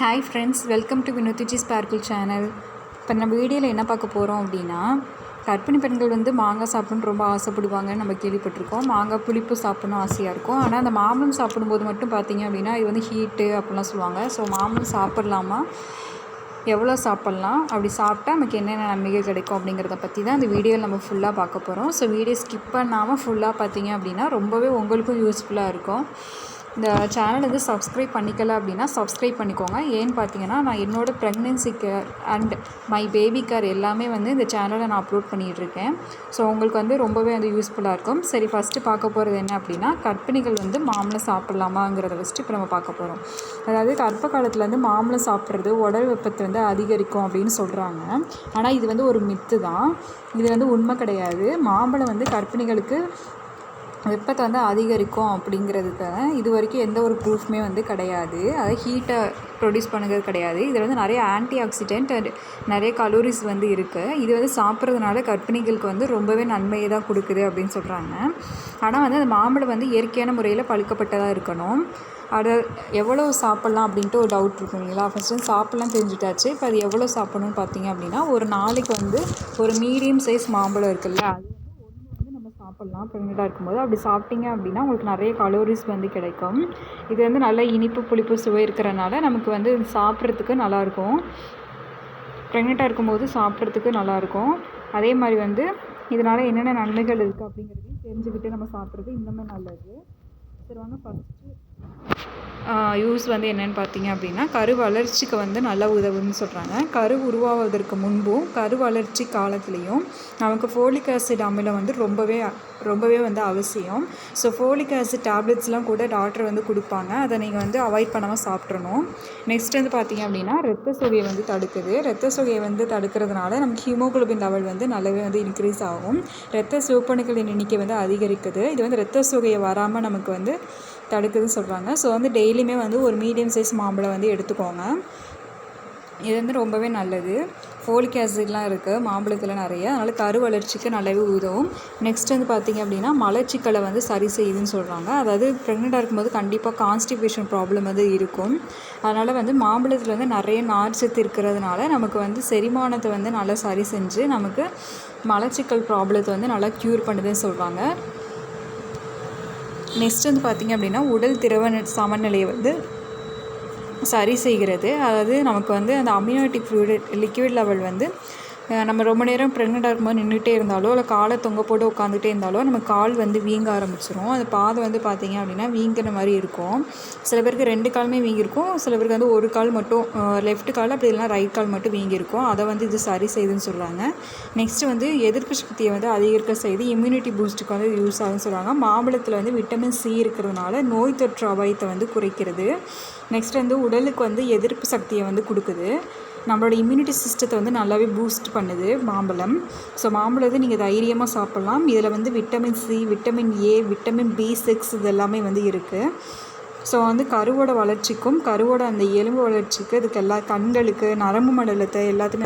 Hi friends welcome to Vinothiji sparkle channel இப்போ நம்ம வீடியோவில் என்ன பார்க்க போகிறோம் அப்படின்னா கர்ப்பிணி பெண்கள் வந்து மாங்காய் சாப்பிடணும்னு ரொம்ப ஆசைப்படுவாங்கன்னு நம்ம கேள்விப்பட்டிருக்கோம். மாங்காய் புளிப்பு சாப்பிடணும் ஆசையாக இருக்கும். ஆனால் அந்த மாம்பழம் சாப்பிடும்போது மட்டும் பார்த்தீங்க அப்படின்னா இது வந்து ஹீட்டு அப்படிலாம் சொல்லுவாங்க. ஸோ மாம்பழம் சாப்பிட்லாமா? எவ்வளோ சாப்பிட்லாம்? அப்படி சாப்பிட்டா நமக்கு என்னென்ன நன்மைகள் கிடைக்கும் அப்படிங்கிறத பற்றி தான் இந்த வீடியோவில் நம்ம ஃபுல்லாக பார்க்க போகிறோம் ஸோ வீடியோ ஸ்கிப் பண்ணாமல் ஃபுல்லாக பார்த்தீங்க அப்படின்னா ரொம்பவே உங்களுக்கும் யூஸ்ஃபுல்லாக இருக்கும். இந்த சேனல் வந்து சப்ஸ்கிரைப் பண்ணிக்கல அப்படின்னா சப்ஸ்கிரைப் பண்ணிக்கோங்க. ஏன்னு பார்த்தீங்கன்னா நான் என்னோடய pregnancy care and my baby care எல்லாமே வந்து இந்த சேனலில் நான் அப்லோட் பண்ணிகிட்ருக்கேன் ஸோ உங்களுக்கு வந்து ரொம்பவே வந்து யூஸ்ஃபுல்லாக இருக்கும். சரி ஃபஸ்ட்டு பார்க்க போகிறது என்ன அப்படின்னா கர்ப்பிணிகள் வந்து மாம்பழம் சாப்பிட்லாமாங்கிறத ஃபஸ்ட்டு இப்போ நம்ம பார்க்க போகிறோம் அதாவது கர்ப்ப காலத்தில் வந்து மாம்பழம் சாப்பிட்றது உடல் வெப்பத்தை வந்து அதிகரிக்கும் அப்படின்னு சொல்கிறாங்க ஆனால் இது வந்து ஒரு மித்து தான். இது வந்து உண்மை கிடையாது. மாம்பழம் வந்து கர்ப்பிணிகளுக்கு வெப்பத்தை வந்து அதிகரிக்கும் அப்படிங்கிறதுக்காக இது வரைக்கும் எந்த ஒரு ப்ரூஃப்மே வந்து கிடையாது. அதாவது ஹீட்டை ப்ரொடியூஸ் பண்ணுறது கிடையாது. இதில் வந்து நிறைய ஆன்டி ஆக்சிடென்ட் அண்ட் நிறைய கலோரிஸ் வந்து இருக்குது இது வந்து சாப்பிட்றதுனால கர்ப்பிணிகளுக்கு வந்து ரொம்பவே நன்மையை தான் கொடுக்குது அப்படின்னு சொல்கிறாங்க ஆனால் வந்து அந்த மாம்பழம் வந்து இயற்கையான முறையில் பழுக்கப்பட்டதாக இருக்கணும். அதை எவ்வளோ சாப்பிட்லாம் அப்படின்ட்டு ஒரு டவுட் இருக்கும் இல்லைங்களா? ஃபஸ்ட்டு சாப்பிட்லாம் தெரிஞ்சுட்டாச்சு. இப்போ அது எவ்வளோ சாப்பிட்ணுன்னு பார்த்தீங்க அப்படின்னா ஒரு நாளைக்கு வந்து ஒரு மீடியம் சைஸ் மாம்பழம் இருக்குல்ல அது சாப்பிட்லாம் ப்ரெக்னெண்ட்டாக இருக்கும்போது அப்படி சாப்பிட்டீங்க அப்படின்னா உங்களுக்கு நிறைய கலோரிஸ் வந்து கிடைக்கும். இது வந்து நல்ல இனிப்பு புளிப்பு சுவை இருக்கிறனால நமக்கு வந்து சாப்பிட்றதுக்கு நல்லாயிருக்கும். ப்ரெக்னெண்ட்டாக இருக்கும்போது சாப்பிட்றதுக்கு நல்லாயிருக்கும். அதே மாதிரி வந்து இதனால் என்னென்ன நன்மைகள் இருக்குது அப்படிங்கிறதையும் தெரிஞ்சுக்கிட்டு நம்ம சாப்பிட்றது இன்னுமே நல்லது. சரி வாங்க ஃபஸ்ட்டு யூஸ் வந்து என்னென்னு பார்த்தீங்க அப்படின்னா கரு வளர்ச்சிக்கு வந்து நல்ல உதவுன்னு சொல்கிறாங்க கரு உருவாவதற்கு முன்பும் கரு வளர்ச்சி காலத்துலேயும் நமக்கு ஃபோலிக் ஆசிட் அமிலம் வந்து ரொம்பவே ரொம்பவே வந்து அவசியம். ஸோ ஃபோலிக் ஆசிட் டேப்லெட்ஸ்லாம் கூட டாக்டர் வந்து கொடுப்பாங்க. அதை நீங்கள் வந்து அவாய்ட் பண்ணாமல் சாப்பிட்றணும் நெக்ஸ்ட் வந்து பார்த்தீங்க அப்படின்னா ரத்த சோகையை வந்து தடுக்குது. ரத்த சோகையை வந்து தடுக்கிறதுனால நமக்கு ஹீமோகுளோபின் லெவல் வந்து நல்லாவே வந்து இன்க்ரீஸ் ஆகும். ரத்த சிவப்பணுக்களின் எண்ணிக்கை வந்து அதிகரிக்குது. இது வந்து ரத்த சோகையை வராமல் நமக்கு வந்து தடுக்குதுன்னு சொல்கிறாங்க ஸோ வந்து டெய்லியுமே வந்து ஒரு மீடியம் சைஸ் மாம்பழம் வந்து எடுத்துக்கோங்க. இது வந்து ரொம்பவே நல்லது. ஃபோலிக் ஆசிட்லாம் இருக்குது மாம்பழத்தில் நிறைய. அதனால் கரு வளர்ச்சிக்கு நல்லாவே உதவும். நெக்ஸ்ட் வந்து பார்த்திங்க அப்படின்னா மலச்சிக்கலை வந்து சரி செய்யுதுன்னு சொல்கிறாங்க அதாவது ப்ரெக்னெண்ட்டாக இருக்கும்போது கண்டிப்பாக கான்ஸ்டிபேஷன் ப்ராப்ளம் வந்து இருக்கும். அதனால் வந்து மாம்பழத்தில் வந்து நிறைய நார் சத்து இருக்கிறதுனால நமக்கு வந்து செரிமானத்தை வந்து நல்லா சரி செஞ்சு நமக்கு மலச்சிக்கல் ப்ராப்ளத்தை வந்து நல்லா க்யூர் பண்ணுதுன்னு சொல்கிறாங்க நெக்ஸ்ட் வந்து பார்த்திங்க அப்படின்னா உடல் திரவ சமநிலையை வந்து சரி செய்கிறது. அதாவது நமக்கு வந்து அந்த அம்யூனிட்டி ஃப்ளூயிட் லிக்விட் லெவல் வந்து நம்ம ரொம்ப நேரம் ப்ரெக்னெண்ட்டாக இருக்கும்போது நின்றுட்டே இருந்தாலோ இல்லை காலை தொங்க போட்டு உட்காந்துட்டே இருந்தாலோ நம்ம கால் வந்து வீங்க ஆரம்பிச்சிரும். அந்த பாதை வந்து பார்த்திங்க அப்படின்னா வீங்கிற மாதிரி இருக்கும். சில பேருக்கு ரெண்டு காலுமே வீங்கியிருக்கும். சில பேருக்கு வந்து ஒரு கால் மட்டும் லெஃப்ட் கால் அப்படி இல்லைனா ரைட் கால் மட்டும் வீங்கியிருக்கும். அதை வந்து இது சரி செய்யுதுன்னு சொல்கிறாங்க நெக்ஸ்ட்டு வந்து எதிர்ப்பு சக்தியை வந்து அதிகரிக்க செய்து இம்யூனிட்டி பூஸ்ட்டுக்கு வந்து யூஸ் ஆகுதுன்னு சொல்கிறாங்க மாம்பழத்தில் வந்து விட்டமின் சி இருக்கிறதுனால நோய் தொற்று அபாயத்தை வந்து குறைக்கிறது. நெக்ஸ்ட் வந்து உடலுக்கு வந்து எதிர்ப்பு சக்தியை வந்து கொடுக்குது. நம்மளோட இம்யூனிட்டி சிஸ்டத்தை வந்து நல்லாவே பூஸ்ட் பண்ணுது மாம்பழம். ஸோ மாம்பழத்தை நீங்கள் தைரியமாக சாப்பிட்லாம். இதில் வந்து vitamin C vitamin A vitamin B six இது எல்லாமே வந்து இருக்குது ஸோ வந்து கருவோட வளர்ச்சிக்கும் கருவோட அந்த எலும்பு வளர்ச்சிக்கு இதுக்கு எல்லா கண்களுக்கு நரம்பு மண்டலத்தை எல்லாத்துக்குமே